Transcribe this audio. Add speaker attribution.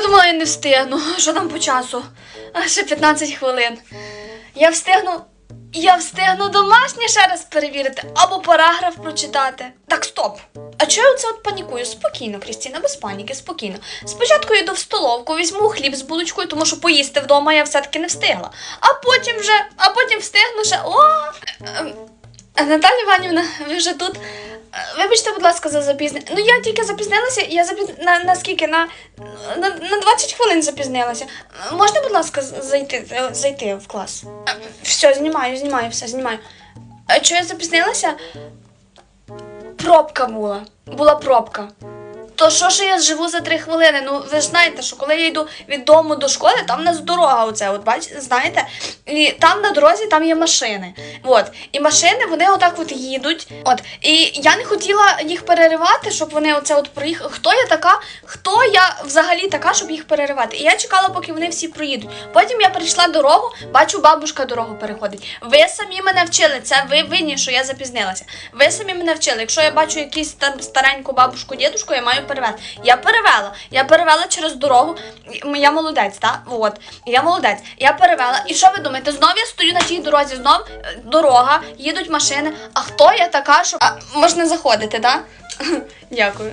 Speaker 1: Я думала, я не встигну. Що там по часу? А, Ще 15 хвилин. Я встигну. Я встигну домашнє ще раз перевірити або параграф прочитати. Так, стоп. А чого я оце от панікую? Спокійно, Крістіна, без паніки, спокійно. Спочатку йду в столовку, візьму хліб з булочкою, тому що поїсти вдома я все-таки не встигла. А потім вже, а потім встигну ще. О! Ем, Наталя Іванівна, ви вже тут. Вибачте, будь ласка, за запізнення. Ну я тільки запізнилася, я запіз... на, скільки? На, на, на 20 хвилин запізнилася. Можна, будь ласка, зайти, е, зайти в клас? Е, Все, знімаю, знімаю, все, знімаю. Чого я запізнилася? Пробка була. Була пробка. То що ж я живу за три хвилини? Ну ви ж знаєте, що коли я йду від дому до школи, там у нас дорога оце, от бачите, знаєте, і там на дорозі там є машини. От. І машини вони отак от їдуть. От. І я не хотіла їх переривати, щоб вони оце от проїхали. Хто я така? Хто я взагалі така, щоб їх переривати? І я чекала, поки вони всі проїдуть. Потім я перейшла дорогу, бачу, бабушка дорогу переходить. Ви самі мене вчили. Це ви винні, що я запізнилася. Ви самі мене вчили. Якщо я бачу якусь там стареньку бабушку, дідушку, я маю перевести. Я перевела. Я перевела через дорогу. Я молодець, так? От. Я молодець. Я перевела. І що ви думаєте? Знов я стою на тій дорозі, знов е, дорога, їдуть машини. А хто я така, що а, можна заходити, так? Дякую.